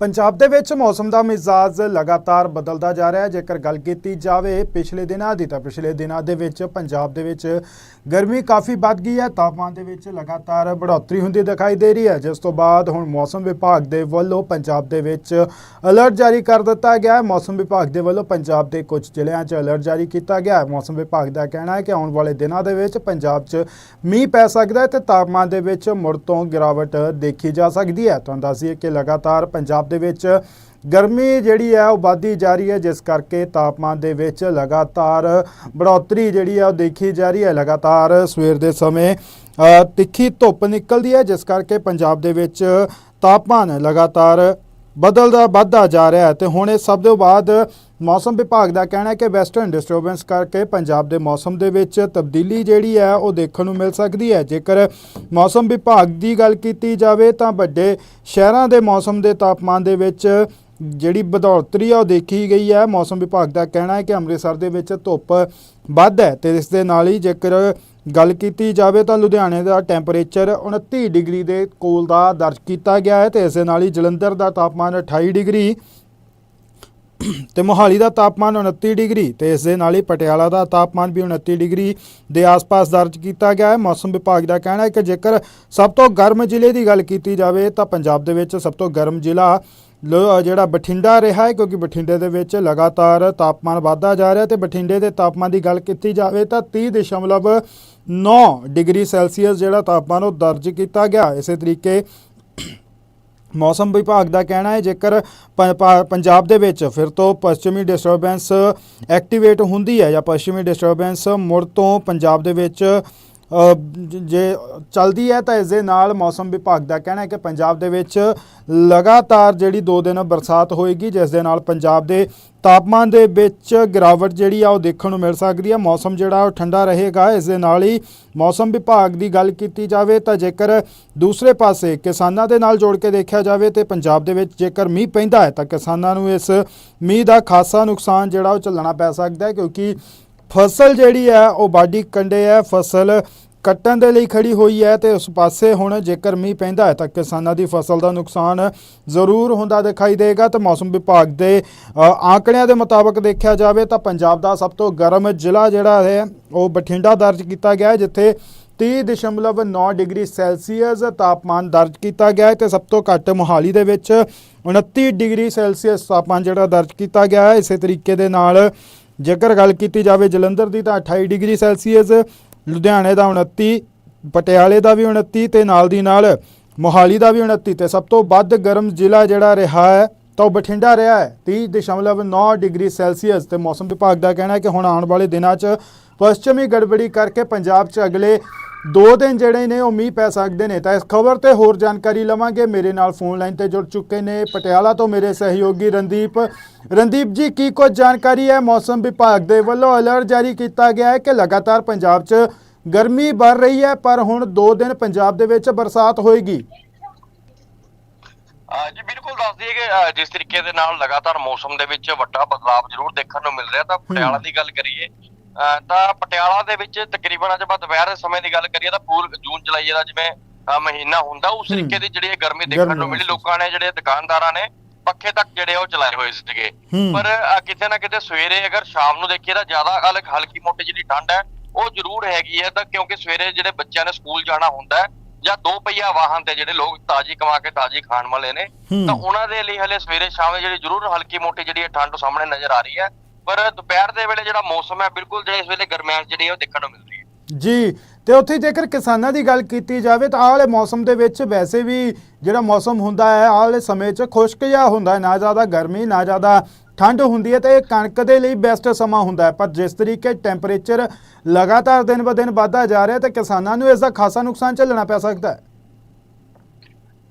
ਪੰਜਾਬ ਦੇ ਵਿੱਚ ਮੌਸਮ ਦਾ ਮਿਜ਼ਾਜ ਲਗਾਤਾਰ ਬਦਲਦਾ ਜਾ ਰਿਹਾ ਹੈ। ਜੇਕਰ ਗੱਲ ਕੀਤੀ ਜਾਵੇ ਪਿਛਲੇ ਦਿਨਾਂ ਦੀ, ਤਾਂ ਪਿਛਲੇ ਦਿਨਾਂ ਦੇ ਵਿੱਚ ਪੰਜਾਬ ਦੇ ਵਿੱਚ ਗਰਮੀ ਕਾਫੀ ਵੱਧ ਗਈ ਹੈ। ਤਾਪਮਾਨ ਦੇ ਵਿੱਚ ਲਗਾਤਾਰ ਬੜ੍ਹੋਤਰੀ ਹੁੰਦੀ ਦਿਖਾਈ ਦੇ ਰਹੀ ਹੈ। ਜਿਸ ਤੋਂ ਬਾਅਦ ਹੁਣ ਮੌਸਮ ਵਿਭਾਗ ਦੇ ਵੱਲੋਂ ਪੰਜਾਬ ਦੇ ਵਿੱਚ ਅਲਰਟ ਜਾਰੀ ਕਰ ਦਿੱਤਾ ਗਿਆ ਹੈ। ਮੌਸਮ ਵਿਭਾਗ ਦੇ ਵੱਲੋਂ ਪੰਜਾਬ ਦੇ ਕੁਝ ਜ਼ਿਲ੍ਹਿਆਂ 'ਚ ਅਲਰਟ ਜਾਰੀ ਕੀਤਾ ਗਿਆ ਹੈ। ਮੌਸਮ ਵਿਭਾਗ ਦਾ ਕਹਿਣਾ ਹੈ ਕਿ ਆਉਣ ਵਾਲੇ ਦਿਨਾਂ ਦੇ ਵਿੱਚ ਪੰਜਾਬ 'ਚ ਮੀਂਹ ਪੈ ਸਕਦਾ ਹੈ ਤੇ ਤਾਪਮਾਨ ਦੇ ਵਿੱਚ ਮੁੜ ਤੋਂ ਗਿਰਾਵਟ ਦੇਖੀ ਜਾ ਸਕਦੀ ਹੈ। ਤੁਹਾਨੂੰ ਦੱਸੀਏ ਕਿ ਲਗਾਤਾਰ ਪੰਜਾਬ ਦੇ ਵਿੱਚ ਗਰਮੀ ਜਿਹੜੀ ਹੈ ਉਹ ਵੱਧਦੀ ਜਾ ਰਹੀ ਹੈ, ਜਿਸ ਕਰਕੇ ਤਾਪਮਾਨ ਦੇ ਵਿੱਚ ਲਗਾਤਾਰ ਬੜੋਤਰੀ ਜਿਹੜੀ ਹੈ ਉਹ ਦੇਖੀ ਜਾ ਰਹੀ ਹੈ। ਲਗਾਤਾਰ ਸਵੇਰ ਦੇ ਸਮੇਂ ਤਿੱਖੀ ਧੁੱਪ ਨਿਕਲਦੀ ਹੈ, ਜਿਸ ਕਰਕੇ ਪੰਜਾਬ ਦੇ ਵਿੱਚ ਤਾਪਮਾਨ ਲਗਾਤਾਰ ਬਦਲਦਾ ਵੱਧਦਾ ਜਾ ਰਿਹਾ ਹੈ। ਤੇ ਹੁਣ ਇਸ ਸਭ ਤੋਂ ਬਾਅਦ ਮੌਸਮ ਵਿਭਾਗ ਦਾ ਕਹਿਣਾ ਹੈ ਕਿ ਵੈਸਟਰਨ ਡਿਸਟਰਬੈਂਸ ਕਰਕੇ ਪੰਜਾਬ ਦੇ ਮੌਸਮ ਦੇ ਵਿੱਚ ਤਬਦੀਲੀ ਜਿਹੜੀ ਹੈ, ਉਹ ਦੇਖਣ ਨੂੰ ਮਿਲ ਸਕਦੀ ਹੈ। ਜੇਕਰ ਮੌਸਮ ਵਿਭਾਗ ਦੀ ਗੱਲ ਕੀਤੀ ਜਾਵੇ, ਤਾਂ ਵੱਡੇ ਸ਼ਹਿਰਾਂ ਦੇ ਮੌਸਮ ਦੇ ਤਾਪਮਾਨ ਦੇ ਵਿੱਚ ਜਿਹੜੀ ਬਦੌਲਤਰੀ ਆ, ਉਹ ਦੇਖੀ ਗਈ ਹੈ। ਮੌਸਮ ਵਿਭਾਗ ਦਾ ਕਹਿਣਾ ਹੈ ਕਿ ਅੰਮ੍ਰਿਤਸਰ ਦੇ ਵਿੱਚ ਧੁੱਪ ਵੱਧ ਹੈ ਤੇ ਇਸ ਦੇ ਨਾਲ ਹੀ ਜੇਕਰ ਗੱਲ ਕੀਤੀ ਜਾਵੇ, ਤਾਂ ਲੁਧਿਆਣੇ ਦਾ ਟੈਂਪਰੇਚਰ 29 ਡਿਗਰੀ ਦੇ ਕੋਲ ਦਾ ਦਰਜ ਕੀਤਾ ਗਿਆ ਹੈ ਤੇ ਇਸ ਦੇ ਨਾਲ ਹੀ ਜਲੰਧਰ ਦਾ ਤਾਪਮਾਨ 28 ਡਿਗਰੀ ਤੇ ਮੋਹਾਲੀ ਦਾ ਤਾਪਮਾਨ 29 ਡਿਗਰੀ ਤੇ ਇਸ ਦੇ ਨਾਲ ਹੀ ਪਟਿਆਲਾ ਦਾ ਤਾਪਮਾਨ ਵੀ 29 ਡਿਗਰੀ ਦੇ ਆਸ-ਪਾਸ ਦਰਜ ਕੀਤਾ ਗਿਆ ਹੈ। ਮੌਸਮ ਵਿਭਾਗ ਦਾ ਕਹਿਣਾ ਹੈ ਕਿ ਜੇਕਰ ਸਭ ਤੋਂ ਗਰਮ ਜ਼ਿਲ੍ਹੇ ਦੀ ਗੱਲ ਕੀਤੀ ਜਾਵੇ ਤਾਂ ਪੰਜਾਬ ਦੇ ਵਿੱਚ ਸਭ ਤੋਂ ਗਰਮ ਜ਼ਿਲ੍ਹਾ ਲੋ- ਜਿਹੜਾ ਬਠਿੰਡਾ ਰਿਹਾ ਹੈ, ਕਿਉਂਕਿ ਬਠਿੰਡੇ ਦੇ ਵਿੱਚ ਲਗਾਤਾਰ ਤਾਪਮਾਨ ਵਧਦਾ ਜਾ ਰਿਹਾ ਤੇ ਬਠਿੰਡੇ ਦੇ ਤਾਪਮਾਨ ਦੀ ਗੱਲ ਕੀਤੀ ਜਾਵੇ ਤਾਂ 30.9 ਡਿਗਰੀ ਸੈਲਸੀਅਸ ਜਿਹੜਾ ਤਾਪਮਾਨ ਉਹ ਦਰਜ ਕੀਤਾ ਗਿਆ। ਇਸੇ ਤਰੀਕੇ ਮੌਸਮ ਵਿਭਾਗ ਦਾ ਕਹਿਣਾ ਹੈ, ਜੇਕਰ ਪ- ਪ- ਪੰਜਾਬ ਦੇ ਵਿੱਚ ਫਿਰ ਤੋਂ ਪੱਛਮੀ ਡਿਸਟਰਬੈਂਸ ਐਕਟੀਵੇਟ ਹੁੰਦੀ ਹੈ ਜਾਂ ਪੱਛਮੀ ਡਿਸਟਰਬੈਂਸ ਮੁੜ ਤੋਂ ਪੰਜਾਬ ਦੇ ਵਿੱਚ ਜੇ ਚਲਦੀ ਹੈ ਤਾਂ ਇਸ ਦੇ ਨਾਲ ਮੌਸਮ ਵਿਭਾਗ ਦਾ ਕਹਿਣਾ ਹੈ ਕਿ ਪੰਜਾਬ ਦੇ ਵਿੱਚ ਲਗਾਤਾਰ ਜਿਹੜੀ 2 ਦਿਨ ਬਰਸਾਤ ਹੋਏਗੀ, ਜਿਸ ਦੇ ਨਾਲ ਪੰਜਾਬ ਦੇ ਤਾਪਮਾਨ ਦੇ ਵਿੱਚ ਗਿਰਾਵਟ ਜਿਹੜੀ ਆ ਉਹ ਦੇਖਣ ਨੂੰ ਮਿਲ ਸਕਦੀ ਹੈ ਮੌਸਮ ਜਿਹੜਾ ਉਹ ਠੰਡਾ ਰਹੇਗਾ। ਇਸ ਦੇ ਨਾਲ ਹੀ ਮੌਸਮ ਵਿਭਾਗ ਦੀ ਗੱਲ ਕੀਤੀ ਜਾਵੇ ਤਾਂ ਜੇਕਰ ਦੂਸਰੇ ਪਾਸੇ ਕਿਸਾਨਾਂ ਦੇ ਨਾਲ ਜੋੜ ਕੇ ਦੇਖਿਆ ਜਾਵੇ ਤੇ ਪੰਜਾਬ ਦੇ ਵਿੱਚ ਜੇਕਰ ਮੀਂਹ ਪੈਂਦਾ ਹੈ ਤਾਂ ਕਿਸਾਨਾਂ ਨੂੰ ਇਸ ਮੀਂਹ ਦਾ ਖਾਸਾ ਨੁਕਸਾਨ ਜਿਹੜਾ ਉਹ ਝੱਲਣਾ ਪੈ ਸਕਦਾ ਹੈ ਕਿਉਂਕਿ ਫਸਲ ਜਿਹੜੀ ਹੈ ਉਹ ਬਾਡੀ ਕੰਡੇ ਹੈ। ਫਸਲ ਕੱਟਣ ਦੇ ਲਈ ਖੜੀ ਹੋਈ ਹੈ ਤੇ ਉਸ ਪਾਸੇ ਹੁਣ ਜੇਕਰ ਮੀਂਹ ਪੈਂਦਾ ਹੈ ਤਾਂ ਕਿਸਾਨਾਂ ਦੀ ਫਸਲ ਦਾ ਨੁਕਸਾਨ ਜ਼ਰੂਰ ਹੁੰਦਾ ਦਿਖਾਈ ਦੇਗਾ ਤੇ ਮੌਸਮ ਵਿਭਾਗ ਦੇ ਅ, ਆંકੜਿਆਂ ਦੇ ਮੁਤਾਬਕ ਦੇਖਿਆ ਜਾਵੇ ਤਾਂ ਪੰਜਾਬ ਦਾ ਸਭ ਤੋਂ ਗਰਮ ਜ਼ਿਲ੍ਹਾ ਜਿਹੜਾ ਹੈ ਉਹ ਬਠਿੰਡਾ ਦਰਜ ਕੀਤਾ ਗਿਆ ਹੈ ਜਿੱਥੇ 30.9 ਡਿਗਰੀ ਸੈਲਸੀਅਸ ਤਾਪਮਾਨ ਦਰਜ ਕੀਤਾ ਗਿਆ ਹੈ ਤੇ ਸਭ ਤੋਂ ਘੱਟ ਮੋਹਾਲੀ ਦੇ ਵਿੱਚ 29 ਡਿਗਰੀ ਸੈਲਸੀਅਸ ਤਾਪਮਾਨ ਜਿਹੜਾ ਦਰਜ ਕੀਤਾ ਗਿਆ ਹੈ। ਇਸੇ ਤਰੀਕੇ ਦੇ ਨਾਲ ਜੇਕਰ ਗੱਲ ਕੀਤੀ ਜਾਵੇ ਜਲੰਧਰ ਦੀ ਤਾਂ 28 ਡਿਗਰੀ ਸੈਲਸੀਅਸ ਲੁਧਿਆਣੇ ਦਾ 29 ਪਟਿਆਲੇ ਦਾ ਵੀ 29 ਤੇ ਨਾਲ ਦੀ ਨਾਲ ਮੋਹਾਲੀ ਦਾ ਵੀ 29 ਤੇ ਸਭ ਤੋਂ ਵੱਧ ਗਰਮ ਜ਼ਿਲ੍ਹਾ ਜਿਹੜਾ ਰਿਹਾ ਹੈ, ਤਾਂ ਉਹ ਬਠਿੰਡਾ ਰਿਹਾ ਹੈ। 30.9 ਡਿਗਰੀ ਸੈਲਸੀਅਸ ਤੇ ਮੌਸਮ ਵਿਭਾਗ ਦਾ ਕਹਿਣਾ ਹੈ ਕਿ ਹੁਣ ਆਉਣ ਵਾਲੇ ਦਿਨਾਂ 'ਚ ਪੱਛਮੀ ਗੜਬੜੀ ਕਰਕੇ ਪੰਜਾਬ 'ਚ ਅਗਲੇ ਦੋ ਦਿਨ ਜਿਹੜੇ ਨੇ ਉਹ ਮੀਂਹ ਪੈ ਸਕਦੇ ਨੇ। ਤਾਂ ਇਸ ਖਬਰ ਤੇ ਹੋਰ ਜਾਣਕਾਰੀ ਲਵਾਂਗੇ। ਮੇਰੇ ਨਾਲ ਫੋਨ ਲਾਈਨ ਤੇ ਜੁੜ ਚੁੱਕੇ ਨੇ ਪਟਿਆਲਾ ਤੋਂ ਮੇਰੇ ਸਹਿਯੋਗੀ ਰਣਦੀਪ। ਰਣਦੀਪ ਜੀ ਕੀ ਕੁਝ ਜਾਣਕਾਰੀ ਹੈ? ਮੌਸਮ ਵਿਭਾਗ ਦੇ ਵੱਲੋਂ ਅਲਰਟ ਜਾਰੀ ਕੀਤਾ ਗਿਆ ਹੈ ਕਿ ਲਗਾਤਾਰ ਪੰਜਾਬ 'ਚ ਗਰਮੀ ਵੱਧ ਰਹੀ ਹੈ ਪਰ ਹੁਣ 2 ਦਿਨ ਪੰਜਾਬ ਦੇ ਵਿੱਚ ਬਰਸਾਤ ਹੋਏਗੀ। ਜੀ ਬਿਲਕੁਲ ਦੱਸ ਦਈਏ ਕਿ ਜਿਸ ਤਰੀਕੇ ਦੇ ਨਾਲ ਲਗਾਤਾਰ ਮੌਸਮ ਦੇ ਵਿੱਚ ਵੱਡਾ ਬਦਲਾਅ ਜ਼ਰੂਰ ਦੇਖਣ ਨੂੰ ਮਿਲ ਰਿਹਾ। ਤਾਂ ਪਟਿਆਲਾ ਦੀ ਗੱਲ ਕਰੀਏ ਤਾਂ ਪਟਿਆਲਾ ਦੇ ਵਿੱਚ ਤਕਰੀਬਨ ਅੱਜ ਬਾਅਦ ਦੁਪਹਿਰ ਦੇ ਸਮੇਂ ਦੀ ਗੱਲ ਕਰੀਏ ਤਾਂ ਪੂਰ ਜੂਨ ਜੁਲਾਈ ਦਾ ਜਿਵੇਂ ਮਹੀਨਾ ਹੁੰਦਾ ਉਸ। ਤਰੀਕੇ ਦੀ ਜਿਹੜੀ ਗਰਮੀ ਦੇਖਣ ਨੂੰ ਮਿਲੀ। ਲੋਕਾਂ ਨੇ ਜਿਹੜੇ ਦੁਕਾਨਦਾਰਾਂ ਨੇ ਪੱਖੇ ਤੱਕ ਜਿਹੜੇ ਉਹ ਚਲਾਏ ਹੋਏ ਸੀਗੇ। ਪਰ ਕਿਤੇ ਨਾ ਕਿਤੇ ਸਵੇਰੇ ਅਗਰ ਸ਼ਾਮ ਨੂੰ ਦੇਖੀਏ ਤਾਂ ਜ਼ਿਆਦਾ ਹਲਕ ਹਲਕੀ ਮੋਟੀ ਜਿਹੜੀ ਠੰਡ ਹੈ ਉਹ ਜ਼ਰੂਰ ਹੈਗੀ ਹੈ ਤਾਂ ਕਿਉਂਕਿ ਸਵੇਰੇ ਜਿਹੜੇ ਬੱਚਿਆਂ ਨੇ ਸਕੂਲ ਜਾਣਾ ਹੁੰਦਾ ਹੈ ਜਾਂ ਦੋ ਪਹੀਆ ਵਾਹਨ ਤੇ ਜਿਹੜੇ ਲੋਕ ਤਾਜੀ ਕਮਾ ਕੇ ਤਾਜੀ ਖਾਣ ਵਾਲੇ ਨੇ। ਤਾਂ ਉਹਨਾਂ ਦੇ ਲਈ ਹਲੇ ਸਵੇਰੇ ਸ਼ਾਮ ਜਿਹੜੀ ਜ਼ਰੂਰ ਹਲਕੀ ਮੋਟੀ ਜਿਹੜੀ ਠੰਡ ਸਾਹਮਣੇ ਨਜ਼ਰ ਆ ਰਹੀ ਹੈ ਪਰ ਦੁਪਹਿਰ ਦੇ ਵੇਲੇ ਜਿਹੜਾ ਮੌਸਮ ਹੈ ਬਿਲਕੁਲ ਜੇ ਇਸ ਵੇਲੇ ਗਰਮੈਸ਼ ਜਿਹੜੀ ਹੈ ਉਹ ਦੇਖਣ ਨੂੰ ਮਿਲ ਰਹੀ ਹੈ। ਜੀ ਤੇ ਉੱਥੇ ਜੇਕਰ ਕਿਸਾਨਾਂ ਦੀ ਗੱਲ ਕੀਤੀ ਜਾਵੇ ਤਾਂ ਆਹ ਵਾਲੇ ਮੌਸਮ ਦੇ ਵਿੱਚ ਵੈਸੇ ਵੀ ਜਿਹੜਾ ਮੌਸਮ ਹੁੰਦਾ ਹੈ ਆਹ ਵਾਲੇ ਸਮੇਂ 'ਚ ਖੁਸ਼ਕ ਜਿਹਾ ਹੁੰਦਾ ਹੈ। ਨਾ ਜ਼ਿਆਦਾ ਗਰਮੀ ਨਾ ਜ਼ਿਆਦਾ ਠੰਡ ਹੁੰਦੀ ਹੈ ਤੇ ਇਹ ਕਣਕ ਦੇ ਲਈ ਬੈਸਟ ਸਮਾਂ ਹੁੰਦਾ ਹੈ। ਪਰ ਜਿਸ ਤਰੀਕੇ ਟੈਂਪਰੇਚਰ ਲਗਾਤਾਰ ਦਿਨ ਬ ਦਿਨ ਵਧਦਾ ਜਾ ਰਿਹਾ ਤੇ ਕਿਸਾਨਾਂ ਨੂੰ ਇਸ ਦਾ ਖਾਸਾ ਨੁਕਸਾਨ ਝੱਲਣਾ ਪੈ ਸਕਦਾ ਹੈ।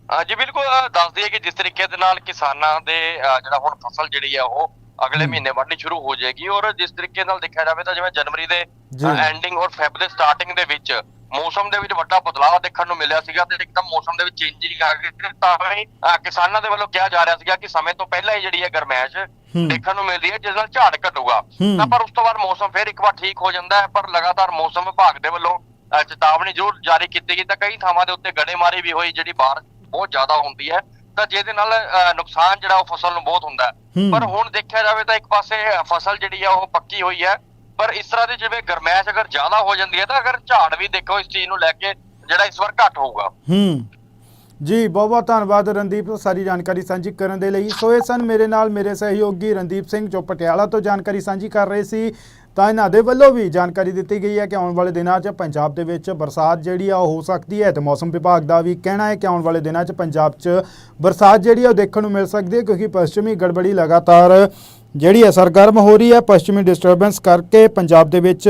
ਹਾਂ ਜੀ ਬਿਲਕੁਲ ਅਹ ਦੱਸ ਦਈਏ ਕਿ ਜਿਸ ਤਰੀਕੇ ਦੇ ਨਾਲ ਕਿਸਾਨਾਂ ਦੇ ਅਹ ਜਿਹੜਾ ਹੁਣ ਫਸਲ ਜਿਹੜੀ ਆ ਉਹ ਅਗਲੇ। ਮਹੀਨੇ ਵੱਢਣੀ ਸ਼ੁਰੂ ਹੋ ਜਾਏਗੀ ਔਰ ਜਿਸ ਤਰੀਕੇ ਨਾਲ ਦੇਖਿਆ ਜਾਵੇ ਤਾਂ ਜਿਵੇਂ ਜਨਵਰੀ ਦੇ। ਐਂਡਿੰਗ ਔਰ ਫੈਬ ਦੇ ਸਟਾਰਟਿੰਗ ਦੇ ਵਿੱਚ ਮੌਸਮ ਦੇ ਵਿੱਚ ਵੱਡਾ ਬਦਲਾਅ ਦੇਖਣ ਨੂੰ ਮਿਲਿਆ ਸੀਗਾ ਤੇ ਇੱਕਦਮ ਮੌਸਮ ਦੇ ਵਿੱਚ ਚੇਂਜਿੰਗ ਆ ਗਈ ਤੇ ਹੀ ਕਿਸਾਨਾਂ ਦੇ ਵੱਲੋਂ ਕਿਹਾ ਜਾ ਰਿਹਾ ਸੀਗਾ ਕਿ ਸਮੇਂ ਤੋਂ ਪਹਿਲਾਂ ਹੀ ਜਿਹੜੀ ਹੈ ਗਰਮੈਸ਼। ਦੇਖਣ ਨੂੰ ਮਿਲਦੀ ਹੈ ਜਿਸ ਨਾਲ ਝਾੜ ਘਟੂਗਾ। ਤਾਂ ਪਰ ਉਸ ਤੋਂ ਬਾਅਦ ਮੌਸਮ ਫਿਰ ਇੱਕ ਵਾਰ ਠੀਕ ਹੋ ਜਾਂਦਾ ਹੈ ਪਰ ਲਗਾਤਾਰ ਮੌਸਮ ਵਿਭਾਗ ਦੇ ਵੱਲੋਂ ਚੇਤਾਵਨੀ ਜ਼ਰੂਰ ਜਾਰੀ ਕੀਤੀ ਗਈ ਤਾਂ ਕਈ ਥਾਵਾਂ ਦੇ ਉੱਤੇ ਗੜੇਮਾਰੀ ਵੀ ਹੋਈ ਜਿਹੜੀ ਬਾਰਿਸ਼ ਬਹੁਤ ਜ਼ਿਆਦਾ ਹੁੰਦੀ ਹੈ ਤਾਂ ਜਿਹਦੇ ਨਾਲ ਨੁਕਸਾਨ ਜਿਹੜਾ ਉਹ ਫਸਲ ਨੂੰ ਬਹੁਤ ਹੁੰਦਾ। ਪਰ ਹੁਣ ਦੇਖਿਆ ਜਾਵੇ ਤਾਂ ਇੱਕ ਪਾਸੇ ਫਸਲ ਜਿਹੜੀ ਆ ਉਹ ਪੱਕੀ ਹੋਈ ਹੈ। ਪਰ ਇਸ ਤਰ੍ਹਾਂ ਦੀ ਜਿਵੇਂ ਗਰਮੈਸ਼ ਅਗਰ ਜ਼ਿਆਦਾ ਹੋ ਜਾਂਦੀ ਹੈ ਤਾਂ ਅਗਰ ਝਾੜ ਵੀ ਦੇਖੋ ਇਸ ਚੀਜ਼ ਨੂੰ ਲੈ ਕੇ ਜਿਹੜਾ ਇਸ ਵਾਰ ਘੱਟ ਹੋਊਗਾ। ਹੂੰ। ਜੀ ਬਹੁਤ ਬਹੁਤ ਧੰਨਵਾਦ ਰਣਦੀਪ ਸਾਰੀ ਜਾਣਕਾਰੀ ਸਾਂਝੀ ਕਰਨ ਦੇ ਲਈ। ਸੋ ਇਹ ਸਨ ਮੇਰੇ ਨਾਲ ਮੇਰੇ ਸਹਿਯੋਗੀ ਰਣਦੀਪ ਸਿੰਘ ਜੋ ਪਟਿਆਲਾ ਤੋਂ ਜਾਣਕਾਰੀ ਸਾਂਝੀ ਕਰ ਰਹੇ ਸੀ। ਤਾਂ ਇਹਨਾਂ ਦੇ ਵੱਲੋਂ ਵੀ ਜਾਣਕਾਰੀ ਦਿੱਤੀ ਗਈ ਹੈ ਕਿ ਆਉਣ ਵਾਲੇ ਦਿਨਾਂ 'ਚ ਪੰਜਾਬ ਦੇ ਵਿੱਚ ਬਰਸਾਤ ਜਿਹੜੀ ਆ ਉਹ ਹੋ ਸਕਦੀ ਹੈ ਤੇ ਮੌਸਮ ਵਿਭਾਗ ਦਾ ਵੀ ਕਹਿਣਾ ਹੈ ਕਿ ਆਉਣ ਵਾਲੇ ਦਿਨਾਂ 'ਚ ਪੰਜਾਬ 'ਚ ਬਰਸਾਤ ਜਿਹੜੀ ਆ ਉਹ ਦੇਖਣ ਨੂੰ ਮਿਲ ਸਕਦੀ ਹੈ ਕਿਉਂਕਿ ਪੱਛਮੀ ਗੜਬੜੀ ਲਗਾਤਾਰ ਜਿਹੜੀ ਹੈ ਸਰਗਰਮ ਹੋ ਰਹੀ ਹੈ, ਪੱਛਮੀ ਡਿਸਟਰਬੈਂਸ ਕਰਕੇ ਪੰਜਾਬ ਦੇ ਵਿੱਚ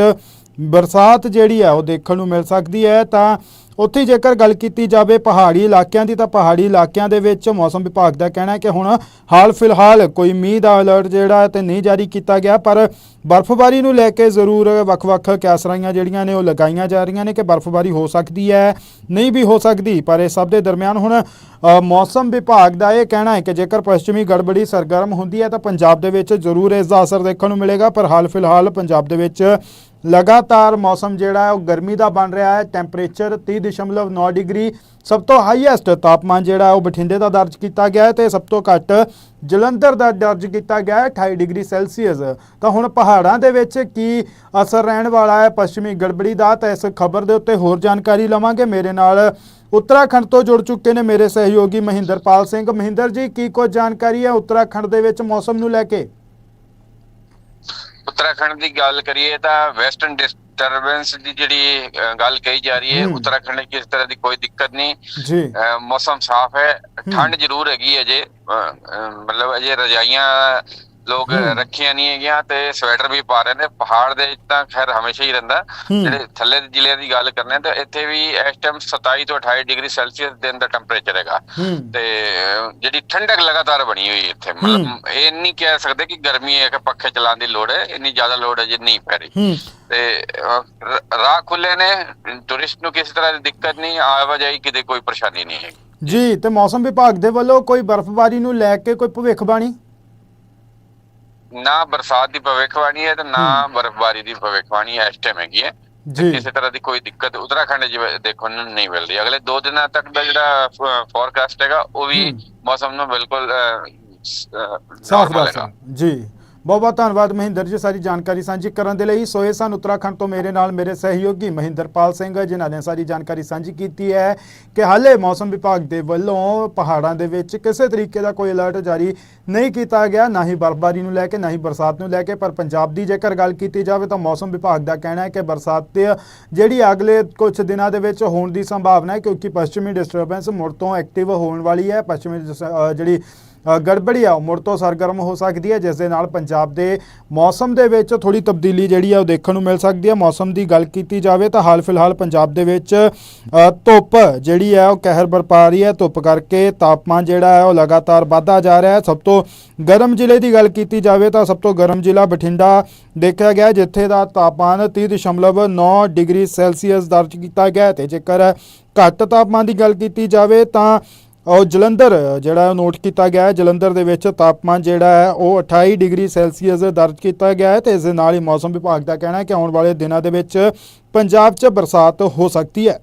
ਬਰਸਾਤ ਜਿਹੜੀ ਆ ਉਹ ਦੇਖਣ ਨੂੰ ਮਿਲ ਸਕਦੀ ਹੈ। ਤਾਂ ਉੱਥੇ ਜੇਕਰ ਗੱਲ ਕੀਤੀ ਜਾਵੇ ਪਹਾੜੀ ਇਲਾਕਿਆਂ ਦੀ, ਤਾਂ ਪਹਾੜੀ ਇਲਾਕਿਆਂ ਦੇ ਵਿੱਚ ਮੌਸਮ ਵਿਭਾਗ ਦਾ ਕਹਿਣਾ ਹੈ ਕਿ ਹੁਣ ਹਾਲ ਫਿਲਹਾਲ ਕੋਈ ਮੀਂਹ ਦਾ ਅਲਰਟ ਜਿਹੜਾ ਹੈ ਤੇ ਨਹੀਂ ਜਾਰੀ ਕੀਤਾ ਗਿਆ, ਪਰ ਬਰਫ਼ਬਾਰੀ ਨੂੰ ਲੈ ਕੇ ਜ਼ਰੂਰ ਵੱਖ-ਵੱਖ ਕੈਸਰਾਈਆਂ ਜਿਹੜੀਆਂ ਨੇ ਉਹ ਲਗਾਈਆਂ ਜਾ ਰਹੀਆਂ ਨੇ ਕਿ ਬਰਫ਼ਬਾਰੀ ਹੋ ਸਕਦੀ ਹੈ, ਨਹੀਂ ਵੀ ਹੋ ਸਕਦੀ, ਪਰ ਇਹ ਸਭ ਦੇ ਦਰਮਿਆਨ ਹੁਣ ਮੌਸਮ ਵਿਭਾਗ ਦਾ ਇਹ ਕਹਿਣਾ ਹੈ ਕਿ ਜੇਕਰ ਪੱਛਮੀ ਗੜਬੜੀ ਸਰਗਰਮ ਹੁੰਦੀ ਹੈ, ਤਾਂ ਪੰਜਾਬ ਦੇ ਵਿੱਚ ਜ਼ਰੂਰ ਇਸ ਦਾ ਅਸਰ ਦੇਖਣ ਨੂੰ ਮਿਲੇਗਾ, ਪਰ ਹਾਲ ਫਿਲਹਾਲ ਪੰਜਾਬ ਦੇ ਵਿੱਚ ਲਗਾਤਾਰ ਮੌਸਮ ਜਿਹੜਾ ਹੈ, ਉਹ ਗਰਮੀ ਦਾ ਬਣ ਰਿਹਾ ਹੈ। ਟੈਂਪਰੇਚਰ 30.9 ਡਿਗਰੀ, ਸਭ ਤੋਂ ਹਾਈਐਸਟ ਤਾਪਮਾਨ ਜਿਹੜਾ ਉਹ ਬਠਿੰਡੇ ਦਾ ਦਰਜ ਕੀਤਾ ਗਿਆ ਹੈ ਤੇ ਸਭ ਤੋਂ ਘੱਟ ਜਲੰਧਰ ਦਾ ਦਰਜ ਕੀਤਾ ਗਿਆ ਹੈ 28 ਡਿਗਰੀ ਸੈਲਸੀਅਸ। ਤਾਂ ਹੁਣ ਪਹਾੜਾਂ ਦੇ ਵਿੱਚ ਕੀ ਅਸਰ ਰਹਿਣ ਵਾਲਾ ਹੈ, ਪੱਛਮੀ ਗੜਬੜੀ ਦਾ, ਤਾਂ ਇਸ ਖਬਰ ਦੇ ਉੱਤੇ ਹੋਰ ਜਾਣਕਾਰੀ ਲਵਾਂਗੇ। ਮੇਰੇ ਨਾਲ ਉੱਤਰਾਖੰਡ ਤੋਂ ਜੁੜ ਚੁੱਕੇ ਨੇ ਮੇਰੇ ਸਹਿਯੋਗੀ ਮਹਿੰਦਰਪਾਲ ਸਿੰਘ। ਮਹਿੰਦਰ ਜੀ, ਕੀ ਕੁਝ ਜਾਣਕਾਰੀ ਹੈ ਉੱਤਰਾਖੰਡ ਦੇ ਵਿੱਚ ਮੌਸਮ ਨੂੰ ਲੈ ਕੇ? ਉੱਤਰਾਖੰਡ ਦੀ ਗੱਲ ਕਰੀਏ ਤਾਂ ਵੈਸਟਰਨ ਡਿਸਟਰਬੈਂਸ ਦੀ ਜਿਹੜੀ ਗੱਲ ਕਹੀ ਜਾ ਰਹੀ ਹੈ। ਉੱਤਰਾਖੰਡ ਵਿੱਚ ਇਸ ਤਰ੍ਹਾਂ ਦੀ ਕੋਈ ਦਿੱਕਤ ਨਹੀਂ। ਜੀ। ਮੌਸਮ ਸਾਫ਼ ਹੈ ਠੰਡ ਜ਼ਰੂਰ ਹੈਗੀ ਅਜੇ। ਮਤਲਬ ਅਜੇ ਰਜਾਈਆਂ ਲੋਕ। ਰੱਖੀਆਂ ਨਹੀਂ ਹੈਗੀਆਂ ਤੇ ਸਵੈਟਰ ਵੀ ਪਾ ਰਹੇ ਨੇ ਪਹਾੜ ਦੇ ਵਿੱਚ ਤਾਂ ਖੈਰ ਹਮੇਸ਼ਾ ਹੀ ਰਹਿੰਦਾ। ਜਿਹੜੇ ਥੱਲੇ ਦੇ ਜ਼ਿਲ੍ਹਿਆਂ ਦੀ ਗੱਲ ਕਰਨੇ ਤਾਂ ਇੱਥੇ ਵੀ ਇਸ ਟਾਈਮ 27 ਤੋਂ 28 ਡਿਗਰੀ ਸੈਲਸੀਅਸ ਦਿਨ ਦਾ ਟੈਂਪਰੇਚਰ ਹੈਗਾ। ਹੂੰ। ਤੇ ਜਿਹੜੀ ਠੰਡਕ ਲਗਾਤਾਰ ਬਣੀ ਹੋਈ ਹੈ ਇੱਥੇ ਮਤਲਬ ਇਹ ਨਹੀਂ ਕਹਿ ਸਕਦੇ ਕਿ ਗਰਮੀ ਹੈ ਕਿ ਪੱਖੇ ਚਲਾਉਣ ਦੀ ਲੋੜ ਹੈ ਇੰਨੀ ਜ਼ਿਆਦਾ ਲੋੜ ਅਜੇ ਨਹੀਂ ਪੈ ਰਹੀ। ਹੂੰ। ਤੇ ਰਾਹ ਖੁੱਲੇ ਨੇ ਟੂਰਿਸਟ ਨੂੰ ਕਿਸੇ ਤਰ੍ਹਾਂ ਦੀ ਦਿੱਕਤ ਨਹੀਂ ਆਵਾਜਾਈ ਕਿਤੇ ਕੋਈ ਪਰੇਸ਼ਾਨੀ ਨਹੀਂ ਹੈ ਜੀ ਤੇ ਮੌਸਮ ਵਿਭਾਗ ਦੇ ਵੱਲੋਂ ਕੋਈ ਬਰਫ਼ਬਾਰੀ ਨੂੰ ਲੈ ਕੇ ਕੋਈ ਭਵਿੱਖਬਾਣੀ? ਨਾ ਬਰਸਾਤ ਦੀ ਭਵਿੱਖਬਾਣੀ ਹੈ ਤੇ ਨਾ ਬਰਫ਼ਬਾਰੀ ਦੀ ਭਵਿੱਖਬਾਣੀ ਇਸ ਟਾਈਮ ਹੈਗੀ ਹੈ। ਜੀ। ਕਿਸੇ ਤਰ੍ਹਾਂ ਦੀ ਕੋਈ ਦਿੱਕਤ ਉੱਤਰਾਖੰਡ 'ਚ ਦੇਖਣ ਨੂੰ ਨਹੀਂ ਮਿਲ ਰਹੀ ਅਗਲੇ 2 ਦਿਨਾਂ ਤੱਕ ਦਾ ਜਿਹੜਾ ਫੋਰਕਾਸਟ ਹੈਗਾ ਉਹ ਵੀ। ਮੌਸਮ ਨੂੰ ਬਿਲਕੁਲ ਸਾਫ਼ normal ਦੱਸ ਹੈਗਾ। ਜੀ। ਬਹੁਤ ਬਹੁਤ ਧੰਨਵਾਦ ਮਹਿੰਦਰ ਜੀ, ਸਾਰੀ ਜਾਣਕਾਰੀ ਸਾਂਝੀ ਕਰਨ ਦੇ ਲਈ। ਸੋਏ ਸਨ ਉੱਤਰਾਖੰਡ ਤੋਂ ਮੇਰੇ ਨਾਲ ਮੇਰੇ ਸਹਿਯੋਗੀ ਮਹਿੰਦਰਪਾਲ ਸਿੰਘ, ਜਿਨ੍ਹਾਂ ਨੇ ਸਾਰੀ ਜਾਣਕਾਰੀ ਸਾਂਝੀ ਕੀਤੀ ਹੈ ਕਿ ਹਾਲੇ ਮੌਸਮ ਵਿਭਾਗ ਦੇ ਵੱਲੋਂ ਪਹਾੜਾਂ ਦੇ ਵਿੱਚ ਕਿਸੇ ਤਰੀਕੇ ਦਾ ਕੋਈ ਅਲਰਟ ਜਾਰੀ ਨਹੀਂ ਕੀਤਾ ਗਿਆ। ਨਾ ਹੀ ਬਰਫ਼ਬਾਰੀ ਨੂੰ ਲੈ ਕੇ, ਨਾ ਹੀ ਬਰਸਾਤ ਨੂੰ ਲੈ ਕੇ, ਪਰ ਪੰਜਾਬ ਦੀ ਜੇਕਰ ਗੱਲ ਕੀਤੀ ਜਾਵੇ ਤਾਂ ਮੌਸਮ ਵਿਭਾਗ ਦਾ ਕਹਿਣਾ ਹੈ ਕਿ ਬਰਸਾਤ ਜਿਹੜੀ ਅਗਲੇ ਕੁਝ ਦਿਨਾਂ ਦੇ ਵਿੱਚ ਹੋਣ ਦੀ ਸੰਭਾਵਨਾ ਹੈ, ਕਿਉਂਕਿ ਪੱਛਮੀ ਡਿਸਟਰਬੈਂਸ ਮੁੜ ਤੋਂ ਐਕਟਿਵ ਹੋਣ ਵਾਲੀ ਹੈ। ਪੱਛਮੀ ਡਿਸ- ਜਿਹੜੀ ਗੜਬੜੀ ਆ। ਉਹ ਮੁੜ ਤੋਂ ਸਰਗਰਮ ਹੋ ਸਕਦੀ ਹੈ, ਜਿਸ ਦੇ ਨਾਲ ਪੰਜਾਬ ਦੇ ਮੌਸਮ ਦੇ ਵਿੱਚ ਥੋੜੀ ਤਬਦੀਲੀ ਜਿਹੜੀ ਆ, ਉਹ ਦੇਖਣ ਨੂੰ ਮਿਲ ਸਕਦੀ ਹੈ। ਮੌਸਮ ਦੀ ਗੱਲ ਕੀਤੀ ਜਾਵੇ ਤਾਂ ਹਾਲ ਫਿਲਹਾਲ ਪੰਜਾਬ ਦੇ ਵਿੱਚ ਧੁੱਪ ਜਿਹੜੀ ਹੈ ਉਹ ਕਹਿਰ ਬਰਪਾ ਰਹੀ ਹੈ। ਧੁੱਪ ਕਰਕੇ ਤਾਪਮਾਨ ਜਿਹੜਾ ਹੈ, ਉਹ ਲਗਾਤਾਰ ਵਧਦਾ ਜਾ ਰਿਹਾ ਹੈ। ਸਭ ਤੋਂ ਗਰਮ ਜ਼ਿਲ੍ਹੇ ਦੀ ਗੱਲ ਕੀਤੀ ਜਾਵੇ ਤਾਂ ਸਭ ਤੋਂ ਗਰਮ ਜ਼ਿਲ੍ਹਾ ਬਠਿੰਡਾ ਦੇਖਿਆ ਗਿਆ, ਜਿੱਥੇ ਦਾ ਤਾਪਮਾਨ 30.9 ਡਿਗਰੀ ਸੈਲਸੀਅਸ ਦਰਜ ਕੀਤਾ ਗਿਆ ਹੈ। ਤੇ ਜੇਕਰ ਘੱਟ ਤਾਪਮਾਨ ਦੀ ਗੱਲ ਕੀਤੀ ਜਾਵੇ ਤਾਂ ਉਹ ਜਲੰਧਰ, ਜਿਹੜਾ ਨੋਟ ਕੀਤਾ ਗਿਆ ਹੈ, ਜਲੰਧਰ ਦੇ ਵਿੱਚ ਤਾਪਮਾਨ ਜਿਹੜਾ ਹੈ, ਉਹ 28 ਡਿਗਰੀ ਸੈਲਸੀਅਸ ਦਰਜ ਕੀਤਾ ਗਿਆ ਹੈ ਤੇ ਇਸ ਦੇ ਨਾਲ ਹੀ ਮੌਸਮ ਵਿਭਾਗ ਦਾ ਕਹਿਣਾ ਹੈ ਕਿ ਆਉਣ ਵਾਲੇ ਦਿਨਾਂ ਦੇ ਵਿੱਚ ਪੰਜਾਬ 'ਚ ਬਰਸਾਤ ਹੋ ਸਕਦੀ ਹੈ।